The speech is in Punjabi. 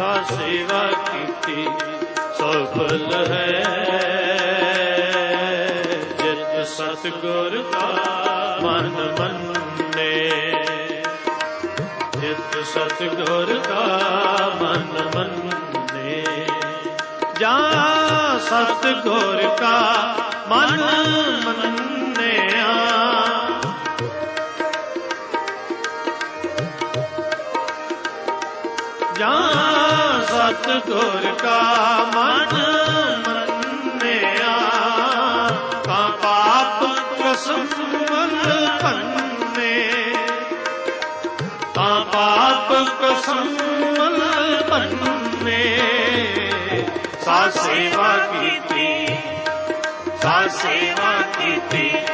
ਸਾ ਸੇਵਾ ਕੀਤੀ ਸਫਲ ਹੈ। ਜਿਤ ਸਤਗੁਰ ਦਾ ਮਨ ਮੰਨੇ ਜਿਤ ਸਤਗੁਰ ਦਾ ਮਨ ਮੰਨੇ। ਜਾ ਸਤਗੁਰ ਕਾ ਮਨ ਮੰਨਿਆ। ਜਾਂ ਸਤਗੁਰ ਕਾ ਮਨ ਮੰਨਿਆ, ਤਾਂ ਪਾਪ ਕਸਮਲ ਭੰਨੇ ਤਾਂ ਪਾਪ ਕਸਮਲ ਭੰਨੇ ਸਾ ਸੇਵਾ ਕੀਤੀ, ਸਾ ਸੇਵਾ ਕੀਤੀ।